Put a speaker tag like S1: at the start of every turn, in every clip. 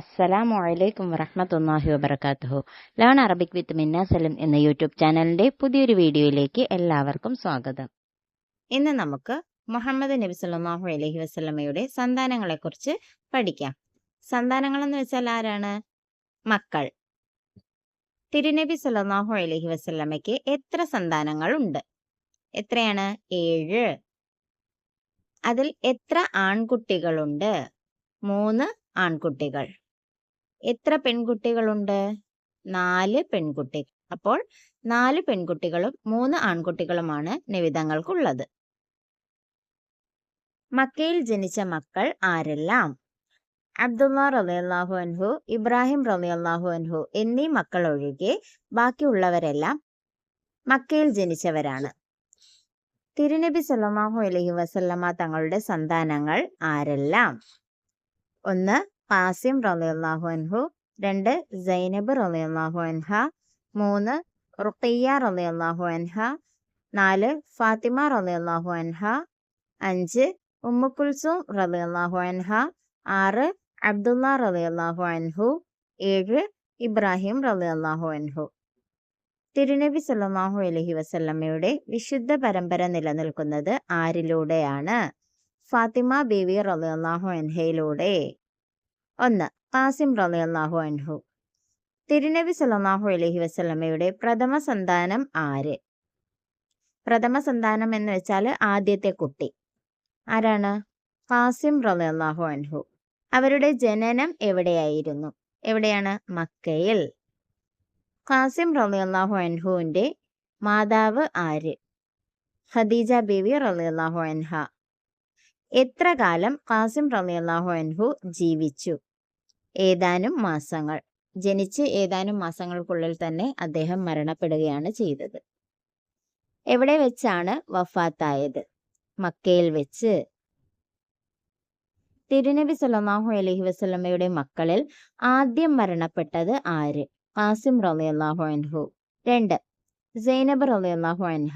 S1: അസ്സലാമു അലൈക്കും വറഹമത്തല്ലാഹി വബർക്കാത്തുഹു ലേൺ അറബിക് വിത്ത് മിന്ന സലിം എന്ന യൂട്യൂബ് ചാനലിന്റെ പുതിയൊരു വീഡിയോയിലേക്ക് എല്ലാവർക്കും സ്വാഗതം ഇന്ന് നമുക്ക് മുഹമ്മദ് നബി സല്ലാഹു അലഹി വസ്ലമയുടെ സന്താനങ്ങളെക്കുറിച്ച് പഠിക്കാം സന്താനങ്ങൾ എന്ന് വെച്ചാൽ ആരാണ് മക്കൾ തിരുനബി സല്ലാഹു അലഹി വസ്ലമയ്ക്ക് എത്ര സന്താനങ്ങൾ ഉണ്ട് എത്രയാണ് ഏഴ് അതിൽ എത്ര ആൺകുട്ടികളുണ്ട് മൂന്ന് ആൺകുട്ടികൾ എത്ര പെൺകുട്ടികളുണ്ട് നാല് പെൺകുട്ടി അപ്പോൾ നാല് പെൺകുട്ടികളും മൂന്ന് ആൺകുട്ടികളുമാണ് നിവിതങ്ങൾക്കുള്ളത് മക്കയിൽ ജനിച്ച മക്കൾ ആരെല്ലാം അബ്ദുള്ള അള്ളാഹു അൻഹു ഇബ്രാഹിം അള്ളാഹു അൻഹു എന്നീ മക്കൾ ഒഴികെ ബാക്കിയുള്ളവരെല്ലാം മക്കയിൽ ജനിച്ചവരാണ് തിരുനബി സല്ലാഹു അലഹി വസല്ലമ തങ്ങളുടെ സന്താനങ്ങൾ ആരെല്ലാം ഒന്ന് കാസിം റളിയല്ലാഹു അൻഹു രണ്ട് സൈനബ് റളിയല്ലാഹു അൻഹ മൂന്ന് റുഖിയ റളിയല്ലാഹു അൻഹ നാല് ഫാത്തിമ റളിയല്ലാഹു അൻഹ അഞ്ച് ഉമ്മുക്കുൽസും റളിയല്ലാഹു അൻഹ ആറ് അബ്ദുള്ള റളിയല്ലാഹു അൻഹു ഏഴ് ഇബ്രാഹിം റളിയല്ലാഹു അൻഹു തിരുനബി സല്ലാഹു അലഹി വസല്ലമ്മയുടെ വിശുദ്ധ പരമ്പര നിലനിൽക്കുന്നത് ആരിലൂടെയാണ് ഫാത്തിമ ബീവി റളിയല്ലാഹു അൻഹയിലൂടെ ഒന്ന് ആസിം റളിയല്ലാഹു അൻഹു തിരുനബി സല്ലാഹു അലഹി വസ്ലമയുടെ പ്രഥമ സന്താനം ആര് പ്രഥമ സന്താനം എന്ന് വെച്ചാൽ ആദ്യത്തെ കുട്ടി ആരാണ് ഹാസിം റളിയല്ലാഹു അൻഹു അവരുടെ ജനനം എവിടെയായിരുന്നു എവിടെയാണ് മക്കയിൽ ഖാസിം റളിയല്ലാഹു അൻഹുവിൻ്റെ മാതാവ് ആര് ഖദീജ ബീവി റളിയല്ലാഹു അൻഹ എത്ര കാലം ഖാസിം റലിയല്ലാഹു അൻഹു ജീവിച്ചു ഏതാനും മാസങ്ങൾ ജനിച്ച് ഏതാനും മാസങ്ങൾക്കുള്ളിൽ തന്നെ അദ്ദേഹം മരണപ്പെടുകയാണ് ചെയ്തത് എവിടെ വെച്ചാണ് വഫാത്തായത് മക്കയിൽ വെച്ച് തിരുനബി സലാഹു അലഹി വസ്ലമയുടെ മക്കളിൽ ആദ്യം മരണപ്പെട്ടത് ആര് ആസിം അള്ളാഹു അൻഹു രണ്ട് സൈനബ് അള്ളാഹു അൻഹ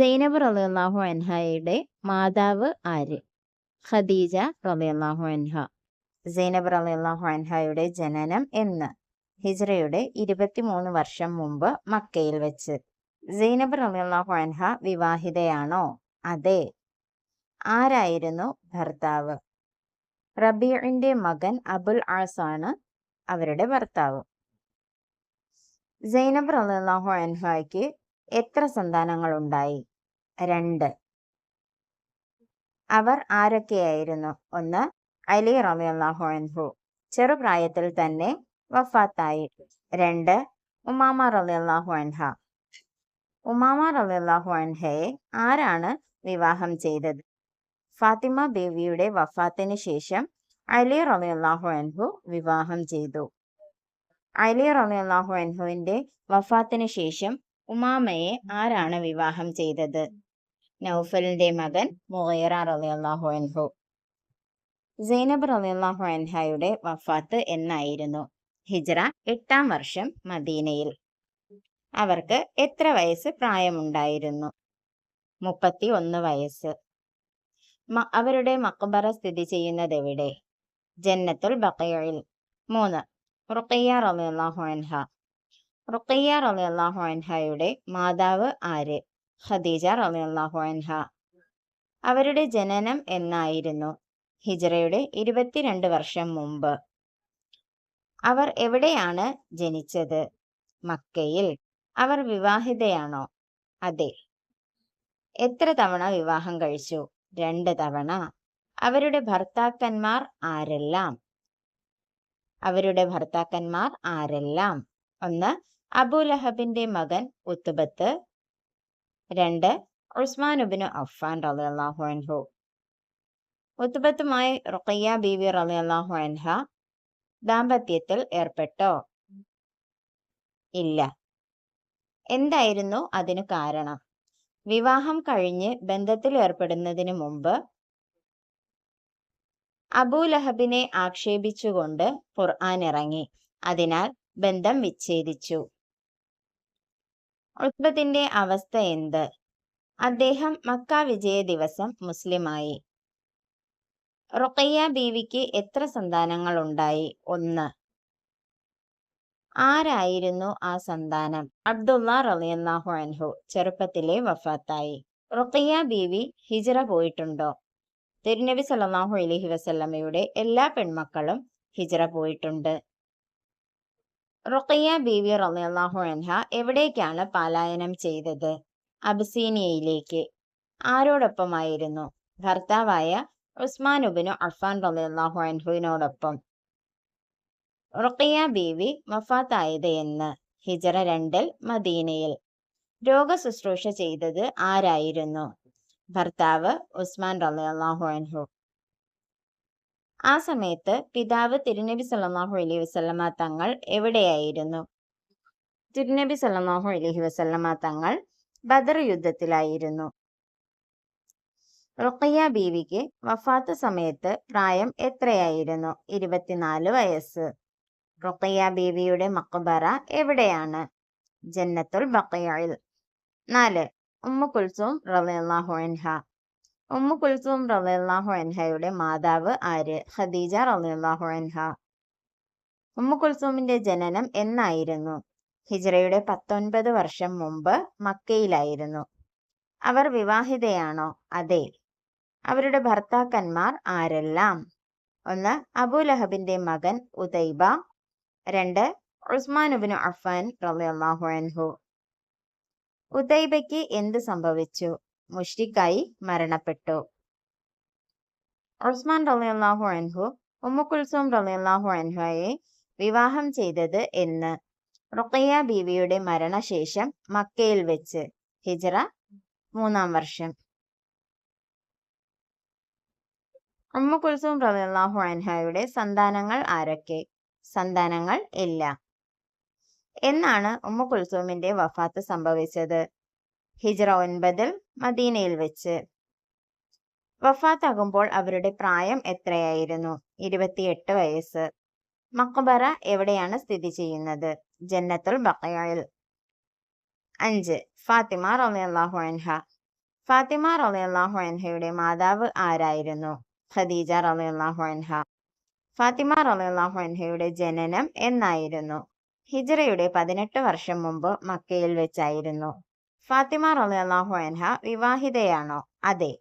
S1: സൈനബ് അള്ളാഹു അൻഹയുടെ മാതാവ് ആര് ഖദീജ അള്ളാഹു അൻഹ സൈനബ് അലിഹു അൻഹയുടെ ജനനം എന്ന് ഹിജ്റയുടെ ഇരുപത്തിമൂന്ന് വർഷം മുമ്പ് മക്കയിൽ വെച്ച് സൈനബ് അലിഹു അൻഹ വിവാഹിതയാണോ അതെ ആരായിരുന്നു ഭർത്താവ് റബീഇന്റെ മകൻ അബുൽ ആസാണ് അവരുടെ ഭർത്താവ് സൈനബ് അലിഹു അൻഹയ്ക്ക് എത്ര ഉണ്ടായി രണ്ട് അവർ ആരൊക്കെയായിരുന്നു ഒന്ന് അലി റളിയല്ലാഹു അൻഹു ചെറുപ്രായത്തിൽ തന്നെ വഫാത്തായി രണ്ട് ഉമാമ റളിയല്ലാഹു അൻഹ ഉമാമ റളിയല്ലാഹു അൻഹയെ ആരാണ് വിവാഹം ചെയ്തത് ഫാത്തിമ ബേബിയുടെ വഫാത്തിന് ശേഷം അലി റളിയല്ലാഹു അൻഹു വിവാഹം ചെയ്തു അലി റളിയല്ലാഹു അൻഹുവിന്റെ വഫാത്തിന് ശേഷം ഉമാമയെ ആരാണ് വിവാഹം ചെയ്തത് നൗഫലിന്റെ മകൻ മുഹൈറ റളിയല്ലാഹു അൻഹു സൈനബ് റലിയല്ലാഹു അൻഹയുടെ വഫാത്ത് എന്നായിരുന്നു ഹിജ്റ എട്ടാം വർഷം മദീനയിൽ അവർക്ക് എത്ര വയസ്സ് പ്രായമുണ്ടായിരുന്നു മുപ്പത്തി ഒന്ന് വയസ്സ് അവരുടെ മക്ബറ സ്ഥിതി ചെയ്യുന്നത് എവിടെ ജന്നത്തുൽ ബക്കയിൽ മൂന്ന് റുക്കയ്യ റലിയല്ലാഹു അൻഹ റുക്കയ്യ റലിയല്ലാഹു അൻഹയുടെ മാതാവ് ആര് ഖദീജ റലിയല്ലാഹു അൻഹ അവരുടെ ജനനം എന്നായിരുന്നു ഹിജറയുടെ ഇരുപത്തിരണ്ട് വർഷം മുമ്പ് അവർ എവിടെയാണ് ജനിച്ചത് മക്കയിൽ അവർ വിവാഹിതയാണോ അതെ എത്ര തവണ വിവാഹം കഴിച്ചു രണ്ട് തവണ അവരുടെ ഭർത്താക്കന്മാർ ആരെല്ലാം അവരുടെ ഭർത്താക്കന്മാർ ആരെല്ലാം ഒന്ന് അബുലഹബിന്റെ മകൻ ഉത്തുബത്ത് രണ്ട് ഉസ്മാൻ ഉബിന് അഫ്ഫാൻ റളിയല്ലാഹു അൻഹു ഉത്ബത്തുമായി റുഖയ്യ ബീവി റളിയല്ലാഹു അൻഹ ദാമ്പത്യത്തിൽ ഏർപ്പെട്ടോ ഇല്ല എന്തായിരുന്നു അതിനു കാരണം വിവാഹം കഴിഞ്ഞ് ബന്ധത്തിൽ ഏർപ്പെടുന്നതിന് മുമ്പ് അബൂലഹബിനെ ആക്ഷേപിച്ചുകൊണ്ട് ഖുർആൻ ഇറങ്ങി അതിനാൽ ബന്ധം വിച്ഛേദിച്ചു ഉത്ബത്തിന്റെ അവസ്ഥ എന്ത് അദ്ദേഹം മക്ക വിജയ ദിവസം മുസ്ലിമായി റൊക്കയ്യ ബീവിക്ക് എത്ര സന്താനങ്ങൾ ഉണ്ടായി ഒന്ന് ആരായിരുന്നു ആ സന്താനം അബ്ദുള്ള റളിയല്ലാഹു അൻഹു ചെറുപ്പത്തിലെ വഫാത്തായി റുഖയ്യ ബീവി ഹിജറ പോയിട്ടുണ്ടോ തിരുനബി സല്ലാഹു അലഹി വസല്ലമ്മയുടെ എല്ലാ പെൺമക്കളും ഹിജറ പോയിട്ടുണ്ട് റുഖയ്യ ബീവി റളിയല്ലാഹു അൻഹ എവിടേക്കാണ് പാലായനം ചെയ്തത് അബസീനിയയിലേക്ക് ആരോടൊപ്പമായിരുന്നു ഭർത്താവായ ഉസ്മാനുബിനു അഫാൻ റലിയല്ലാഹു അൻഹുവിനോടൊപ്പം റുക്കിയ ബീവി വഫാത്തായത് എന്ന് ഹിജറ രണ്ടിൽ മദീനയിൽ ശുശ്രൂഷ ചെയ്തത് ആരായിരുന്നു ഭർത്താവ് ഉസ്മാൻ റലിയല്ലാഹു അൻഹു ആ സമയത്ത് പിതാവ് തിരുനബി സല്ലാഹു അലൈഹി വസല്ലമ തങ്ങൾ എവിടെയായിരുന്നു തിരുനബി സല്ലാഹു അലൈഹി വസല്ലമ തങ്ങൾ ബദർ യുദ്ധത്തിലായിരുന്നു റുഖിയ ബീവിക്ക് വഫാത്ത് സമയത്ത് പ്രായം എത്രയായിരുന്നു ഇരുപത്തിനാല് വയസ്സ് റുഖിയ ബീവിയുടെ മക്ബറ എവിടെയാണ് ജന്നത്തുൽ ബക്കയയിൽ നാല് ഉമ്മു കുൽസൂം റളിയല്ലാഹു അൻഹ ഉമ്മു കുൽസൂം റളിയല്ലാഹു അൻഹയുടെ മാതാവ് ആര് ഖദീജ റളിയല്ലാഹു അൻഹ ഉമ്മു കുൽസൂമിന്റെ ജനനം എന്നായിരുന്നു ഹിജ്റയുടെ പത്തൊൻപത് വർഷം മുമ്പ് മക്കയിലായിരുന്നു അവർ വിവാഹിതയാണോ അതെ അവരുടെ ഭർത്താക്കന്മാർ ആരെല്ലാം ഒന്ന് അബൂലഹബിന്റെ മകൻ ഉദൈബ രണ്ട് ഉസ്മാനുബിന് അഫാൻ റളിയല്ലാഹു അൻഹു ഉദൈബയ്ക്ക് എന്ത് സംഭവിച്ചു മുഷ്ടിക്കായി മരണപ്പെട്ടു ഉസ്മാൻ റളിയല്ലാഹു അൻഹു ഉമ്മുക്കുൽസോം റളിയല്ലാഹു അൻഹയെ വിവാഹം ചെയ്തത് എന്ന് റുഖയ്യ ബീവിയുടെ മരണശേഷം മക്കയിൽ വെച്ച് ഹിജറ മൂന്നാം വർഷം അമ്മ കുൽസും റബിയല്ലാഹു അൻഹയുടെ സന്താനങ്ങൾ ആരൊക്കെ സന്താനങ്ങൾ ഇല്ല എന്നാണ് ഉമ്മ കുൽസൂമിന്റെ വഫാത്ത് സംഭവിച്ചത് ഹിജ്റ ഒൻപതിൽ മദീനയിൽ വെച്ച് വഫാത്താകുമ്പോൾ അവരുടെ പ്രായം എത്രയായിരുന്നു ഇരുപത്തിയെട്ട് വയസ്സ് മക്ബറ എവിടെയാണ് സ്ഥിതി ചെയ്യുന്നത് ജന്നത്തുൽ ബക്കയായിൽ അഞ്ച് ഫാത്തിമ റളിയല്ലാഹു അൻഹ ഫാത്തിമ റളിയല്ലാഹു അൻഹയുടെ മാതാവ് ആരായിരുന്നു ഖദീജ റളിയല്ലാഹു അൻഹ ഫാത്തിമ റളിയല്ലാഹു അൻഹയുടെ ജനനം എന്നായിരുന്നു ഹിജറയുടെ പതിനെട്ട് വർഷം മുമ്പ് മക്കയിൽ വെച്ചായിരുന്നു ഫാത്തിമ റളിയല്ലാഹു അൻഹ വിവാഹിതയാണോ അതെ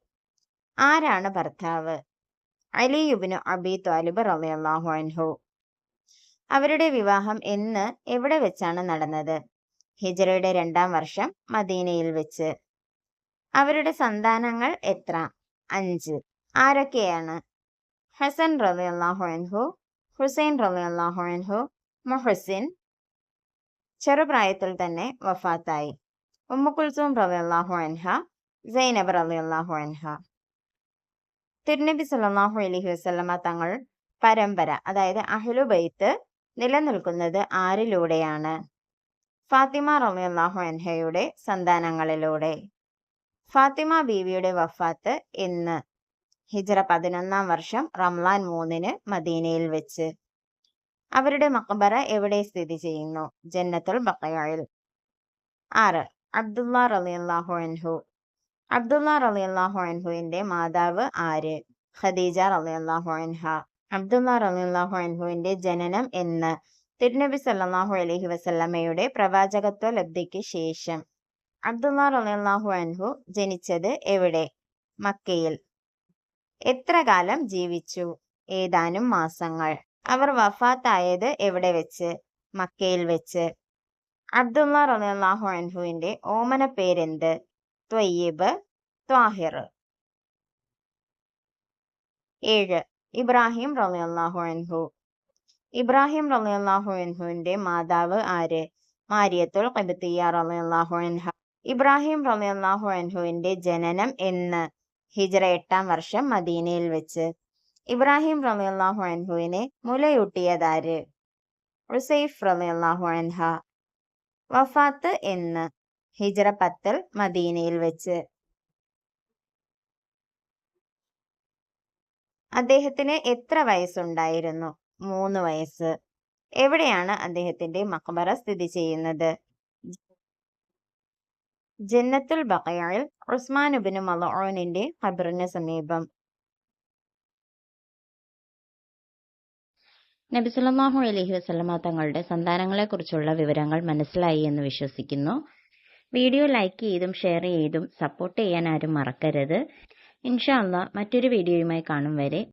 S1: ആരാണ് ഭർത്താവ് അലിയുബിന് അബി ത്വാലിബ് റളിയല്ലാഹു അൻഹു അവരുടെ വിവാഹം എന്ന് എവിടെ വെച്ചാണ് നടന്നത് ഹിജറയുടെ രണ്ടാം വർഷം മദീനയിൽ വെച്ച് അവരുടെ സന്താനങ്ങൾ എത്ര അഞ്ച് ആരൊക്കെയാണ് ഹസൻ റലി അള്ളാഹുഹു ഹുസൈൻ റലി അള്ളാഹുഹു മൊഹസിൻ ചെറുപ്രായത്തിൽ തന്നെ വഫാത്തായി ഉമ്മുക്കുൽസൂം റലി അള്ളാഹു അൻഹ സൈനബ് റലി അള്ളാഹു അൻഹ തിരുനബി സല്ലാഹു അലഹി വസ്ലമ തങ്ങൾ പരമ്പര അതായത് അഹ്ലു ബൈത്ത് നിലനിൽക്കുന്നത് ആരിലൂടെയാണ് ഫാത്തിമ റലി അള്ളാഹു അൻഹയുടെ സന്താനങ്ങളിലൂടെ ഫാത്തിമ ബീവിയുടെ വഫാത്ത് എന്ന് ഹിജറ പതിനൊന്നാം വർഷം റംലാൻ മൂന്നിന് മദീനയിൽ വെച്ച് അവരുടെ മക്ബറ എവിടെ സ്ഥിതി ചെയ്യുന്നു ജന്നത്തുൽ ബക്കയായിൽ ആറ് അബ്ദുല്ല റലിയല്ലാഹു അൻഹു അബ്ദുല്ല റലിയല്ലാഹു അൻഹുവിന്റെ മാതാവ് ആര് ഖദീജ റലിയല്ലാഹു അൻഹ അബ്ദുല്ല റലിയല്ലാഹു അൻഹുവിന്റെ ജനനം എന്ന് തിരുനബി സല്ലാഹു അലഹി വസല്ലമ്മയുടെ പ്രവാചകത്വ ലബ്ധിക്ക് ശേഷം അബ്ദുല്ല റലിയല്ലാഹു അൻഹു ജനിച്ചത് എവിടെ മക്കയിൽ എത്ര കാലം ജീവിച്ചു ഏതാനും മാസങ്ങൾ അവർ വഫാത്തായത് എവിടെ വെച്ച് മക്കയിൽ വെച്ച് അബ്ദുള്ള റലാഹു അൻഹുവിന്റെ ഓമന പേരെന്ത് ത്വയ്യബ് ത്വാഹിർ ഏഴ് ഇബ്രാഹിം റലാഹു അൻഹു ഇബ്രാഹിം റലാഹു അൻഹുവിന്റെ മാതാവ് ആര് മാരിയത്തുൽ കബത്തിയ റലാഹു അൻഹ ഇബ്രാഹിം റലാഹു അൻഹുവിന്റെ ജനനം എന്ന് ഹിജറ എട്ടാം വർഷം മദീനയിൽ വെച്ച് ഇബ്രാഹിം റമിയുള്ളാഹു അൻഹുവിനെ മുലയൂട്ടിയതാര് റുസൈഫ് റമിയുള്ളാഹു അൻഹ വഫാത്ത് എന്ന് ഹിജറ പത്തൽ മദീനയിൽ വെച്ച് അദ്ദേഹത്തിന് എത്ര വയസ്സുണ്ടായിരുന്നു മൂന്ന് വയസ്സ് എവിടെയാണ് അദ്ദേഹത്തിന്റെ മക്ബറ സ്ഥിതി ചെയ്യുന്നത് ജന്നത്തുൽ ബക്കയായിൽ ഉസ്മാൻ ഉബിന് മലഊനിന്റെ ഖബറിന് സമീപം നബിസുലമാഹു അലഹി വസ്ലമ തങ്ങളുടെ സന്താനങ്ങളെക്കുറിച്ചുള്ള വിവരങ്ങൾ മനസ്സിലായി എന്ന് വിശ്വസിക്കുന്നു വീഡിയോ ലൈക്ക് ചെയ്തും ഷെയർ ചെയ്തും സപ്പോർട്ട് ചെയ്യാൻ ആരും മറക്കരുത് ഇൻഷാല്ല മറ്റൊരു വീഡിയോയുമായി കാണും വരെ